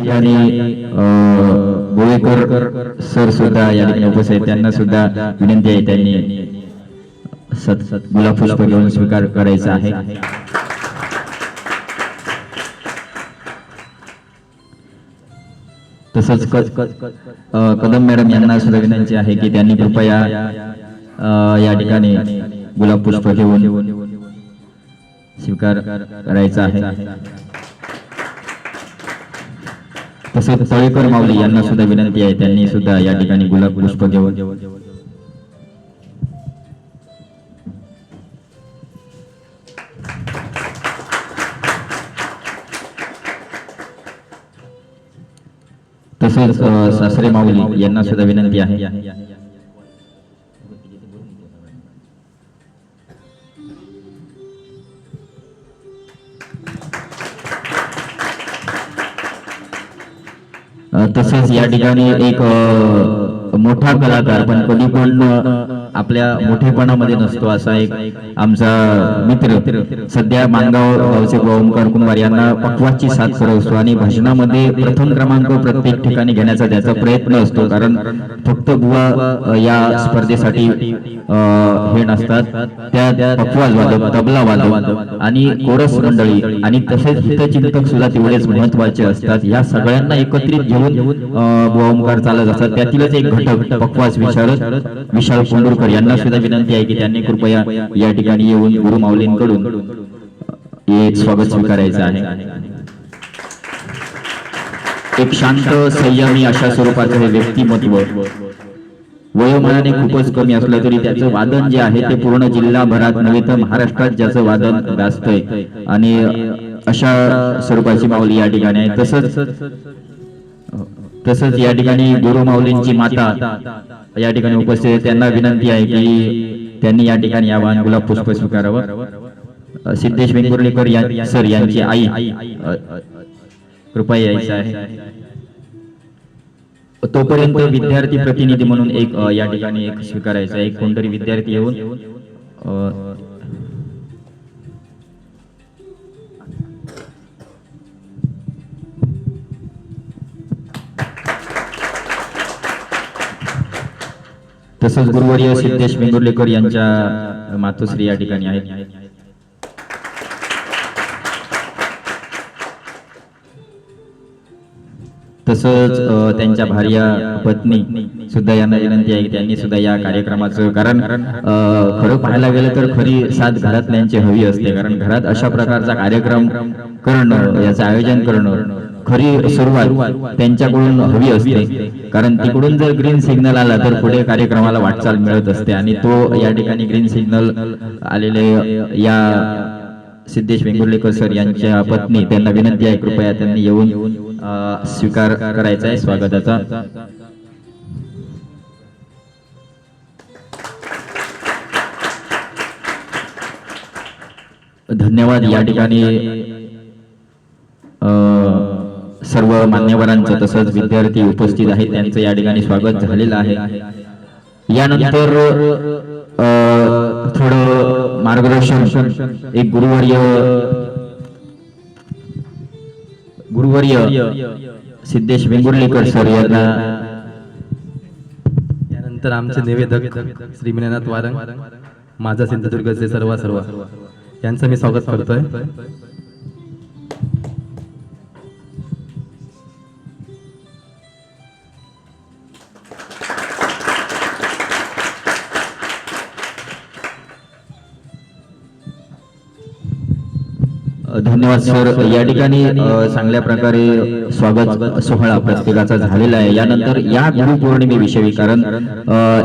ठिकाणी अं, गोवेकर सर सुद्धा या ठिकाणी उपस्थित त्यांना सुद्धा विनंती आहे त्यांनी सत सत गुलाब घेऊन स्वीकार करायचा आहे. तसंच कदम मॅडम यांना सुद्धा विनंती आहे की त्यांनी कृपया या ठिकाणी गुलाब पुष्प घेऊन स्वीकार करायचा आहे. तसेच तळेकर माऊली यांना सुद्धा विनंती आहे त्यांनी सुद्धा या ठिकाणी गुलाब पुष्प घेऊन तसेच अं, सासरे माऊली यांना सुद्धा विनंती आहे या ठिकाणी एक मोठा कलाकार पण कधी पण आपल्या मोठेपणामध्ये नसतो असा एक आमचा मित्र. सध्या मानगाव गावचे ओमकार कुमार यांना पक्वाची साथ करत असतो आणि भाषणामध्ये प्रथम क्रमांक प्रत्येक ठिकाणी घेण्याचा त्याचा प्रयत्न असतो. कारण फक्त बुवा या स्पर्धेसाठी हे नसतात. त्या त्या पक्वाज वादक तबला वादक आणि कोरस मंडळी आणि तसेच हितचिंतक सुद्धा तेवढेच महत्त्वाचे असतात. या सगळ्यांना एकत्रित घेऊन बुवा ओमकार चालत असतात. त्यातीलच एक घटक पक्वास विशाल विशाल कोंडूरकर यांना सुद्धा विनंती आहे की त्यांनी कृपया या ठिकाणी येऊन गुरु माऊलींकडून स्वागत स्वीकारायचं आहे. एक शांत संयमी अशा स्वरूपाचं हे व्यक्तिमत्व वयोमानाने खूपच कमी असलं तरी त्याचं वादन जे आहे ते पूर्ण जिल्हाभरात नव्हे तर महाराष्ट्रात ज्याचं वादन गाजतंय आणि अशा स्वरूपाची माऊली या ठिकाणी आहे. तसंच तसंच या ठिकाणी गुरु माऊलींची माता या ठिकाणी उपस्थित त्यांना विनंती आहे की त्यांनी या ठिकाणी यावं आणि गुलाब पुष्प स्वीकारावं. सिद्धेश वेंगुर्लेकर या सर यांची आई. कृपया यायचं आहे. तोपर्यंत विद्यार्थी प्रतिनिधी म्हणून एक या ठिकाणी एक स्वीकारायचा. एक कोणतरी विद्यार्थी येऊन तसंच गुरुवर्य सिद्धेश वेंगुर्लेकर यांच्या मातोश्री या ठिकाणी आहेत. तसंच त्यांच्या भार्या पत्नी सुद्धा यांना विनंती आहे की त्यांनी सुद्धा या कार्यक्रमाचं कारण खरं पाहायला गेलं तर खरी साथ घरातल्यांची हवी असते. कारण घरात अशा प्रकारचा कार्यक्रम करणं याचं आयोजन करणं खरी सुरुवात त्यांच्याकडून हवी असते. कारण तिकडून जर ग्रीन सिग्नल आला तर पुढे कार्यक्रमाला वाटचाल मिळत असते आणि तो या ठिकाणी ग्रीन सिग्नल आलेले या सिद्धेश वेंगुर्लेकर सर यांच्या पत्नी त्यांना विनंती आहे कृपया त्यांनी येऊन स्वीकार करायचा आहे स्वागताचा. धन्यवाद या ठिकाणी सर्व मान्यवरांचं तसंच विद्यार्थी उपस्थित आहेत त्यांचं या ठिकाणी स्वागत झालेलं आहे. यानंतर अ, थोडं मार्गदर्शन एक गुरुवर्य गुरुवर्य सिद्धेश वेंगुर्लेकर सर यांना त्यानंतर आमचे निवेदक श्री मिनानाथ वारंग माझा सिंधुदुर्गचे सर्व सर्व यांचं मी स्वागत करतोय. धन्यवाद सर. या ठिकाणी चांगल्या प्रकारे स्वागत सोहळा प्रत्येकाचा झालेला आहे. यानंतर या गुरुपौर्णिमेविषयी कारण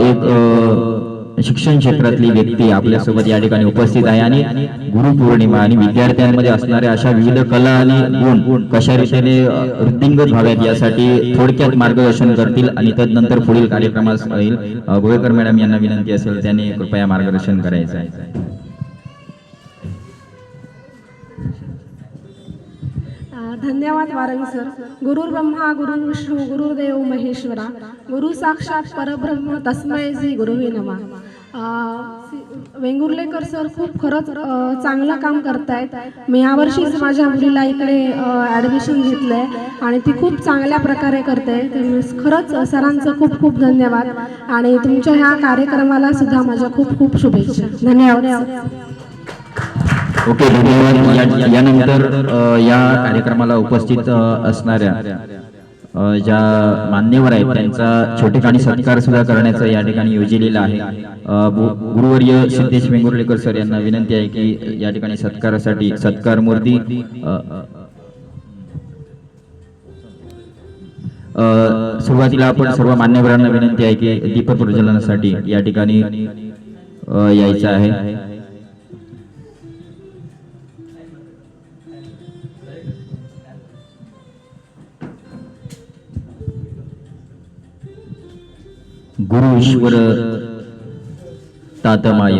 एक शिक्षण क्षेत्रातली व्यक्ती आपल्यासोबत या ठिकाणी उपस्थित आहे आणि गुरुपौर्णिमा आणि विद्यार्थ्यांमध्ये असणाऱ्या अशा विविध कला आणि गुण कशा रीतीने वृद्धिंगत व्हाव्यात यासाठी थोडक्यात मार्गदर्शन करतील आणि तदनंतर पुढील कार्यक्रमास येईल. अ, गोवेकर मॅडम यांना विनंती असेल त्यांनी कृपया मार्गदर्शन करायचं आहे. धन्यवाद वारंग सर. गुरु ब्रह्मा गुरु विष्णू गुरुदेव महेश्वरा. गुरु साक्षात परब्रह्म तस्मय जी गुरुवे नमा. वेंगुर्लेकर सर खूप खरंच चांगलं काम करतायत. मी यावर्षीच माझ्या मुलीला इकडे ॲडमिशन घेतलं आहे आणि ती खूप चांगल्या प्रकारे करते. खरंच सरांचं खूप खूप धन्यवाद. आणि तुमच्या ह्या कार्यक्रमाला सुद्धा माझ्या खूप खूप शुभेच्छा. धन्यवाद ओके धन्यवाद या- यानंतर या कार्यक्रमाला उपस्थित असणाऱ्या ज्या मान्यवर आहेत त्यांचा छोटेखानी सत्कार सुद्धा करण्याचं या ठिकाणी योजलेला आहे. गुरुवर्य सिद्धेश वेंगुर्लेकर सर यांना विनंती आहे की या ठिकाणी सत्कारासाठी सत्कार मूर्ती सुरुवातीला आपण सर्व मान्यवरांना विनंती आहे की दीप प्रज्वलनासाठी या ठिकाणी यायचं आहे. गुरु ईश्वर तातमाय।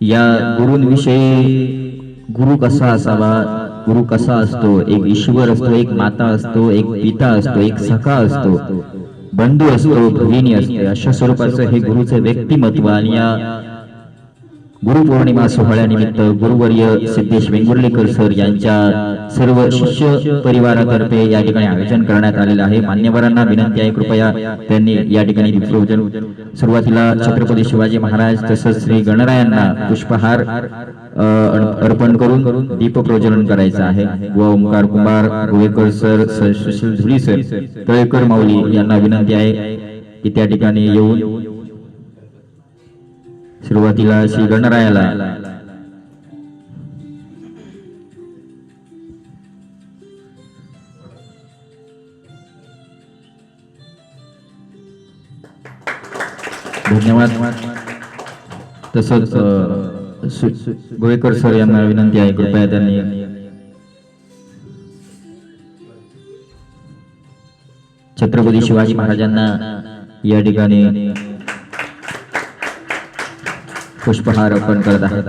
या गुरूंविषयी गुरु कसा असावा? गुरु कसा असतो? एक ईश्वर असतो एक माता असतो एक पिता असतो एक सखा असतो बंधू असतो भगिनी असते अशा स्वरूपाचं हे गुरुचं व्यक्तिमत्व आणि या गुरुपौर्णिमा सोहळ्यानिमित्त गुरुवर्य सिद्धेश वेंगुर्लेकर सर यांच्या सर्व शिष्य परिवारातर्फे या ठिकाणी आयोजन करण्यात आलेलं आहे. मान्यवरांना विनंती आहे कृपया त्यांनी या ठिकाणी सुरुवातीला छत्रपती शिवाजी महाराज तसंच श्री गणरायांना पुष्पहार अर्पण करून दीप प्रज्वलन करायचं आहे. व ओंकार कुमार गोवेकर सर सुशील धुळी सर तळेकर माऊली यांना विनंती आहे की त्या ठिकाणी येऊन सुरुवातीला श्री गणरायाला. धन्यवाद. तसंच अ, गोवेकर सर यांना विनंती आहे कृपया त्यांनी छत्रपती शिवाजी महाराजांना या ठिकाणी पुष्पहार अर्पण करत आहात.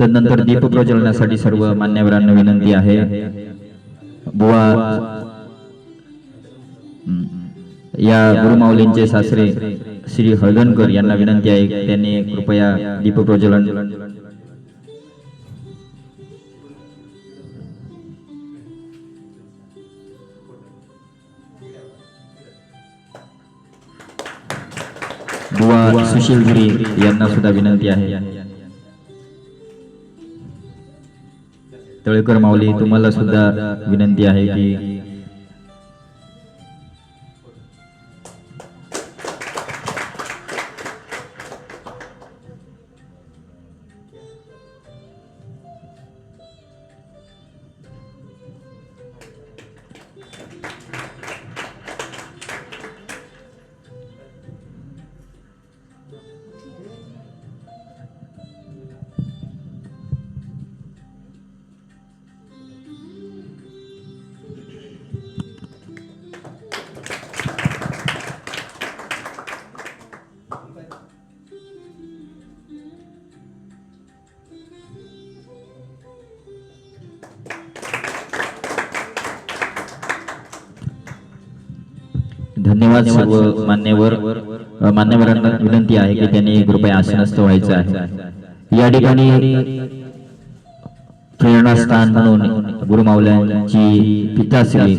तदनंतर दीप प्रज्वलनासाठी सर्व मान्यवरांना विनंती आहे. बुवा या गुरुमाऊलींचे सासरे श्री हळदणकर यांना विनंती आहे. त्यांनी कृपया दीप प्रज्वलन सुशील गिरी यांना सुद्धा विनंती आहे. तळेकर माऊली तुम्हाला सुद्धा विनंती आहे की धन्यवाद सर्व मान्यवर मान्यवरांना विनंती आहे की त्यांनी कृपया आसनस्थ व्हायचं आहे. या ठिकाणी प्रेरणास्थान म्हणून गुरुमाऊल्यांची पिताश्री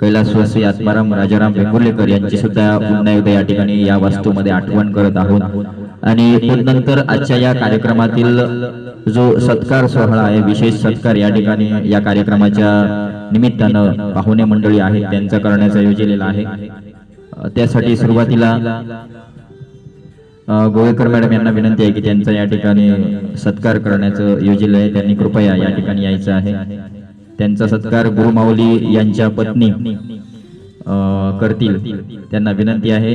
कैलासवासी आत्माराम राजाराम वेंगुर्लेकर यांची सुद्धा पुन्हा एकदा या ठिकाणी या वास्तूमध्ये आठवण करत आहोत. आणि नंतर आजच्या या कार्यक्रमातील जो सत्कार सोहळा आहे विशेष सत्कार या ठिकाणी या कार्यक्रमाच्या निमित्तानं पाहुणे मंडळी आहेत त्यांचा करण्याचा योजलेला आहे. त्यासाठी सुरुवातीला गोवेकर मॅडम यांना विनंती आहे की त्यांचा या ठिकाणी सत्कार करण्याचं योजलं आहे. त्यांनी कृपया या ठिकाणी यायचं आहे. त्यांचा सत्कार गुरुमाऊली यांच्या पत्नी करतील. त्यांना विनंती आहे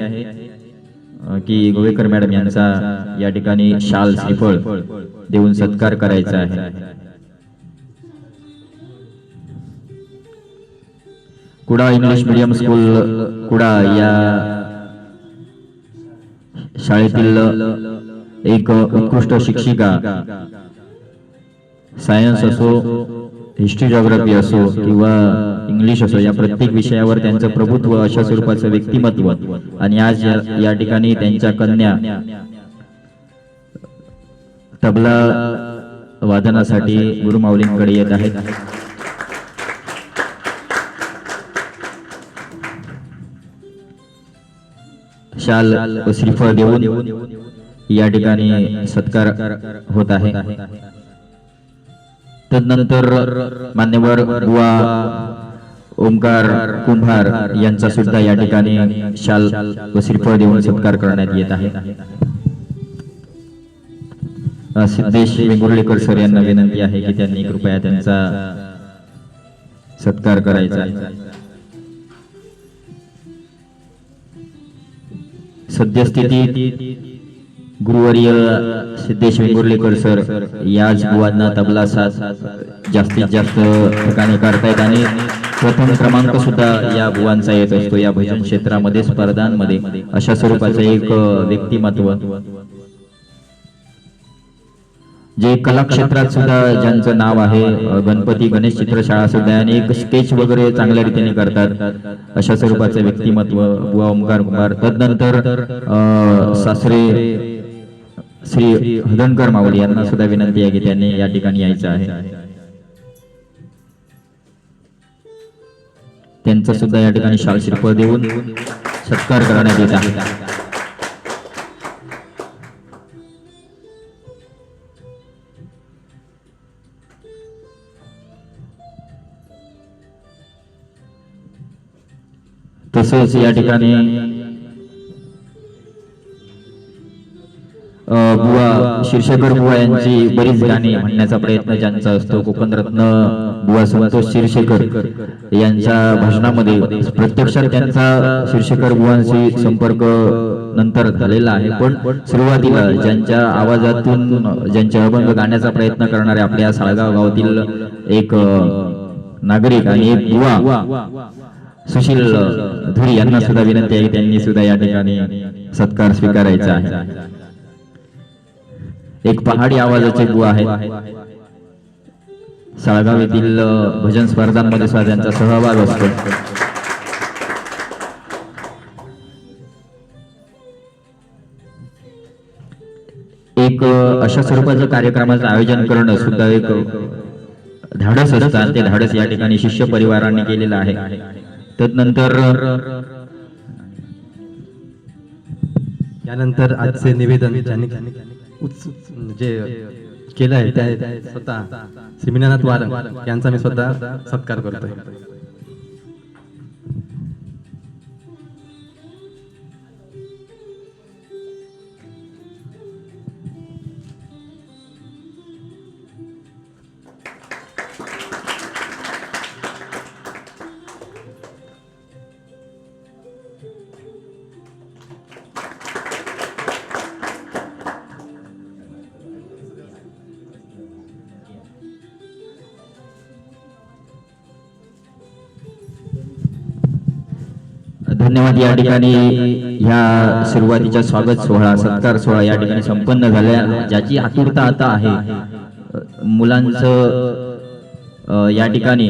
की गोवेकर मॅडम यांचा या ठिकाणी शाल श्रीफळ देऊन सत्कार करायचा आहे. Kuda English medium school Kuda या शाळेतील एक उत्कृष्ट शिक्षिका. सायन्स असो हिस्ट्री जॉग्राफी असो किंवा इंग्लिश असो या प्रत्येक विषयावर त्यांचं प्रभुत्व अशा स्वरूपाचं व्यक्तिमत्व. आणि आज या या ठिकाणी त्यांच्या कन्या. तबला वादनासाठी गुरुमाऊलींकडे येत आहेत. शाल व श्रीफळ देऊन या ठिकाणी सत्कार होत आहे. तदनंतर मान्यवर बुवा ओंकार कुंभार यांचा सुद्धा या ठिकाणी शाल व श्रीफळ देऊन सत्कार करण्यात येत आहे. सिद्धेश वेंगुर्लेकर सर यांना विनंती आहे की त्यांनी कृपया त्यांचा सत्कार करायचा. सद्यस्थितीत गुरुवर्य सिद्धेश वेंगुर्लेकर सर याच बुवांना तबला साथ जास्तीत जास्त ठिकाणी करतायत आणि प्रथम क्रमांक सुद्धा या बुवांचा येत असतो. या भजन क्षेत्रामध्ये स्पर्धांमध्ये अशा स्वरूपाचं एक व्यक्तिमत्व जे कला क्षेत्रात सुद्धा ज्यांचं नाव आहे गणपती गणेश चित्रशाळा सुद्धा आणि एक स्केच वगैरे चांगल्या रीतीने करतात अशा स्वरूपाचं व्यक्तिमत्व बुवा ओंकार कुमार तदनंतर सासरे श्री हदनकर माऊली यांना सुद्धा विनंती आहे की त्यांनी या ठिकाणी यायचं आहे. त्यांचा सुद्धा या ठिकाणी शाल शिल्प देऊन सत्कार करण्यात येत आहे. तसेच या ठिकाणी बुवा शिरशेकर बुवा यांची बरीच गाणी म्हणण्याचा प्रयत्न ज्यांचा असतो. कोकणरत्न बुवा संतोष शिरशेकर यांच्या भाषणामध्ये प्रत्यक्षात त्यांचा शिरशेकर बुवांशी संपर्क नंतर झालेला आहे. पण सुरुवातीला ज्यांच्या आवाजातून ज्यांचे अभंग गाण्याचा प्रयत्न करणारे आपल्या साळगाव गावातील एक नागरिक आणि एक बुवा सुशील धुरी यांना सुद्धा विनंती आहे त्यांनी सुद्धा या ठिकाणी सत्कार स्वीकारायचा आहे. एक पहाडी आवाजाचे बुवा आहेत. साळगाव येथील भजन स्पर्धांमध्ये सुद्धा त्यांचा सहभाग असतो. एक अशा स्वरूपाचं कार्यक्रमाचं आयोजन करणं सुद्धा एक धाडस असतं आणि ते धाडस या ठिकाणी शिष्य परिवारांनी केलेलं आहे. त्यानंतर त्यानंतर आजचे निवेदन जे केलं आहे त्या स्वतः श्रीमिनाथ वारंग यांचा मी स्वतः सत्कार करतोय. धन्यवाद. या ठिकाणी ह्या सुरुवातीच्या स्वागत सोहळा सत्कार सोहळा या ठिकाणी संपन्न झाल्या ज्याची आतुरता आता आहे मुलांचं या ठिकाणी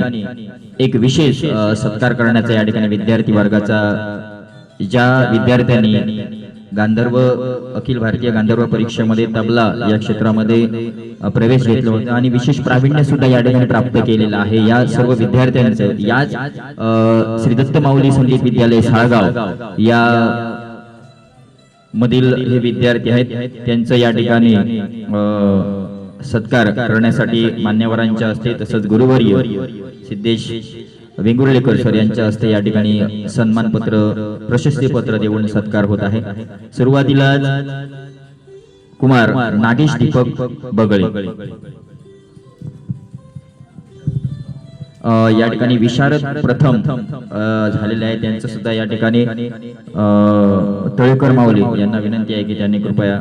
एक विशेष सत्कार करण्याचा या ठिकाणी विद्यार्थी वर्गाचा ज्या विद्यार्थ्यांनी गांधर्व अखिल भारतीय गांधर्व परीक्षेमध्ये तबला या क्षेत्रामध्ये प्रवेश घेतला होता आणि विशेष प्रावीण्य सुद्धा या ठिकाणी प्राप्त केलेलं आहे. या सर्व विद्यार्थ्यांचं याच श्रीदत्त श्री दत्त माऊली संगीत विद्यालय साळगाव या मधील हे विद्यार्थी आहेत. त्यांचं या ठिकाणी सत्कार करण्यासाठी मान्यवरांच्या हस्ते तसंच गुरुवर्य सिद्धेश वेंगुर्लेकर सर यांच्या हस्ते या ठिकाणी सन्मानपत्र प्रशस्ती पत्र देऊन सत्कार होत आहे. सुरुवातीला कुमार नागेश दीपक बगळे. या ठिकाणी विशारद प्रथम झालेले आहे त्यांचं सुद्धा या ठिकाणी अ, तळेकर माऊली यांना विनंती आहे की त्यांनी कृपया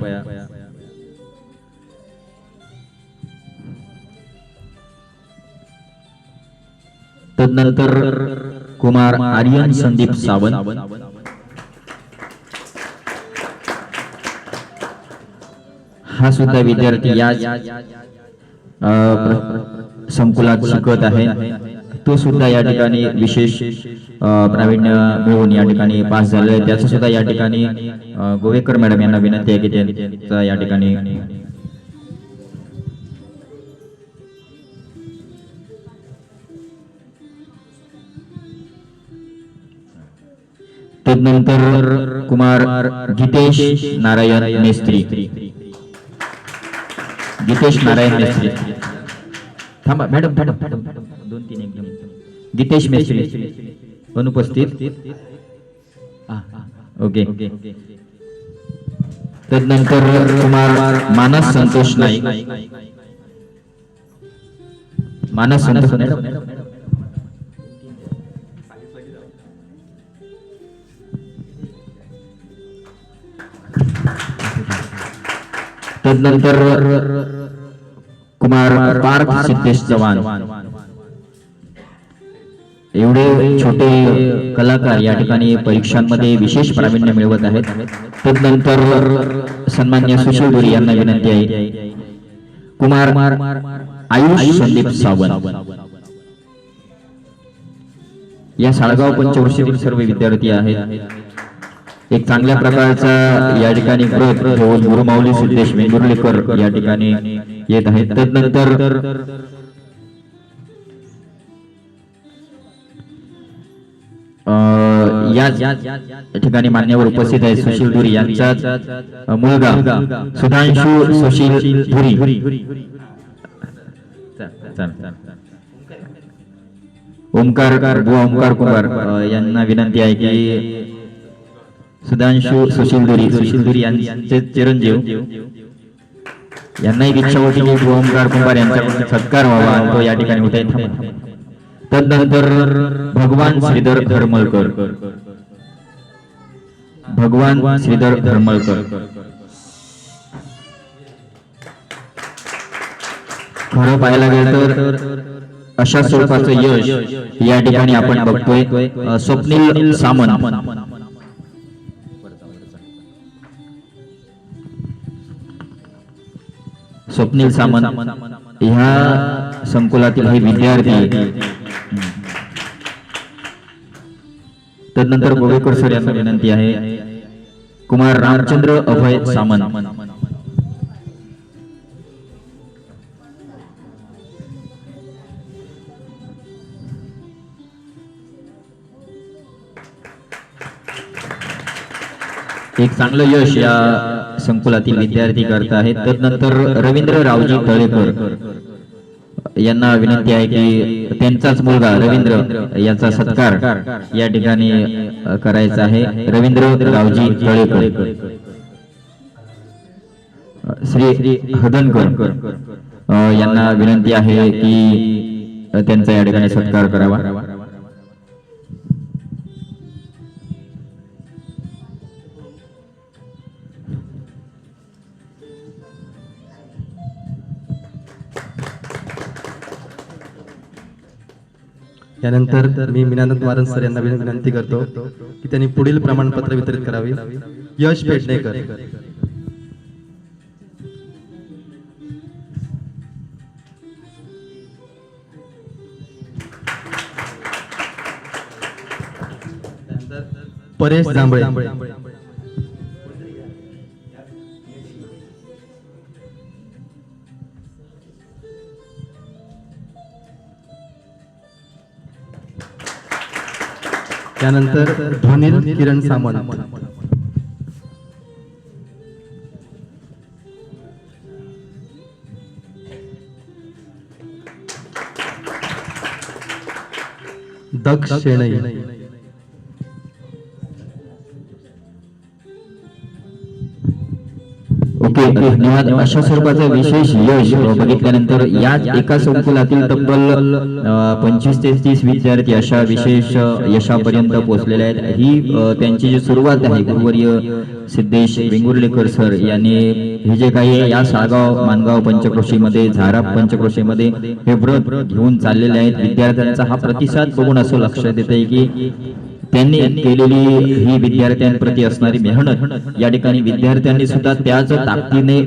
तदनंतर कुमार आर्यन संदीप सावंत. हा सुद्धा विद्यार्थी या संकुलात शिकत आहे. तो सुद्धा या ठिकाणी विशेष प्रावीण्य मिळवून या ठिकाणी पास झालेला आहे. त्याचं सुद्धा या ठिकाणी गोवेकर मॅडम यांना विनंती आहे की त्यांचा या ठिकाणी तदनंतर कुमार गीतेश नारायण मेस्त्री. गीतेश नारायण मेस्त्री. थांबा मॅडम मॅडम मॅडम दोन तीन एकदम गीतेश मेस्त्री अनुपस्थित. ओके. तदनंतर कुमार मानस संतोष नाईक. मानस संतोष तदनंतर कुमार पार्थ सिद्धेश चव्हाण. एवढे छोटे कलाकार या ठिकाणी परीक्षांमध्ये विशेष प्रावीण्य मिळवत आहेत. तदनंतर सन्मान्य सुशील दुरी यांना विनंती आहे. कुमार आयुष संदीप सावंत. या साळगाव पंचवर्षीतील सर्व विद्यार्थी आहेत. एक चांगल्या प्रकारचा या ठिकाणी व्रत घेऊन गुरुमाऊली सिद्धेश वेंगुर्लेकर या ठिकाणी येत आहेत तदनंतर या ठिकाणी मान्यवर उपस्थित आहे सुशील धुरी यांचा मुलगा सुधांशु सुशील धुरी चल, चल. ओमकार ओमकार कुमार यांना विनंती आहे की सुधांशु सुशील दुरी सुशील दुरी यांचे चिरंजीव. यांनाही एक ओमकार कुंभार यांच्याकडून सत्कार व्हावा आणि तो या ठिकाणी होता थांबा. तदनंतर भगवान श्रीधर धर्मलकर भगवान श्रीधर धर्मलकर खरं पाहायला गेलं तर अशा स्वरूपाचं यश या ठिकाणी आपण बघतोय अ, स्वप्नील सामंत. स्वप्नील सामंत ह्या संकुलातील हे विद्यार्थी तदनंतर गोवेकर सर यांना विनंती आहे. कुमार रामचंद्र अभय सामंत. एक चांगलं यश या संकुलातील विद्यार्थी करत आहेत. तदनंतर रवींद्र रावजी तळेकर यांना विनंती आहे की त्यांचाच मुलगा रवींद्र यांचा सत्कार या ठिकाणी करायचा आहे. रवींद्र रावजी तळेकर. श्री हदनकर यांना विनंती आहे की त्यांचा या ठिकाणी सत्कार करावा. यानंतर मी मीनानंद वारन सर यांना विनंती करतो की त्यांनी पुढील प्रमाणपत्र वितरित करावे. यश पेडणेकर. परेश जांभळे. त्यानंतर ध्वनील किरण सामंत. दक्ष शेणई. धन्यवाद. अशा स्वरूपाचं विशेष यश बघितल्यानंतर याच एका संकुलातील तब्बल पंचवीस ते तीस विद्यार्थी अशा विशेष यशापर्यंत पोहोचलेले आहेत. ही त्यांची जी सुरुवात आहे गुरुवर्य सिद्धेश वेंगुर्लेकर सर यांनी हे जे काही आहे या साळगाव मानगाव पंचक्रोशीमध्ये झारा पंचक्रोशीमध्ये हे व्रत घेऊन चाललेले आहेत. विद्यार्थ्यांचा हा प्रतिसाद बघून असं लक्षात येत आहे की त्यांनी केलेली ही विद्यार्थ्यांप्रती असणारी मेहनत या ठिकाणी विद्यार्थ्यांनी सुद्धा त्याच ताकदीने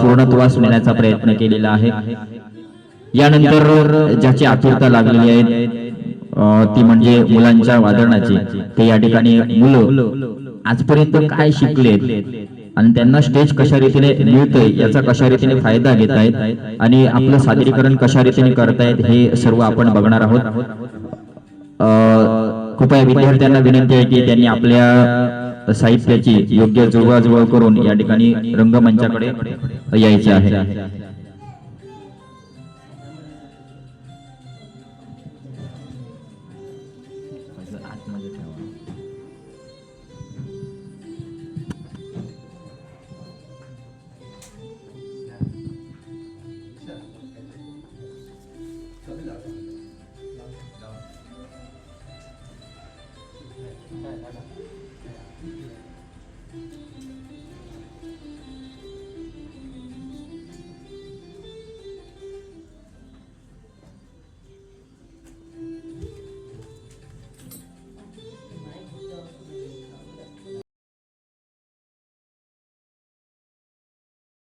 पूर्णत्वास नेण्याचा प्रयत्न केलेला आहे. यानंतर ज्याची आतुरता लागलेली आहे ती म्हणजे मुलांच्या वादनाची ते या ठिकाणी मुलं आजपर्यंत काय शिकलेत आणि त्यांना स्टेज कशा रीतीने मिळतंय याचा कशा रीतीने फायदा घेत आहेत आणि आपलं सादरीकरण कशा रीतीने करतायत हे सर्व आपण बघणार आहोत. कृपया विद्यार्थ्यांना विनंती आहे की त्यांनी आपल्या साहित्याची योग्य जुळवाजुळव करून या ठिकाणी रंगमंचाकडे यायचे आहे.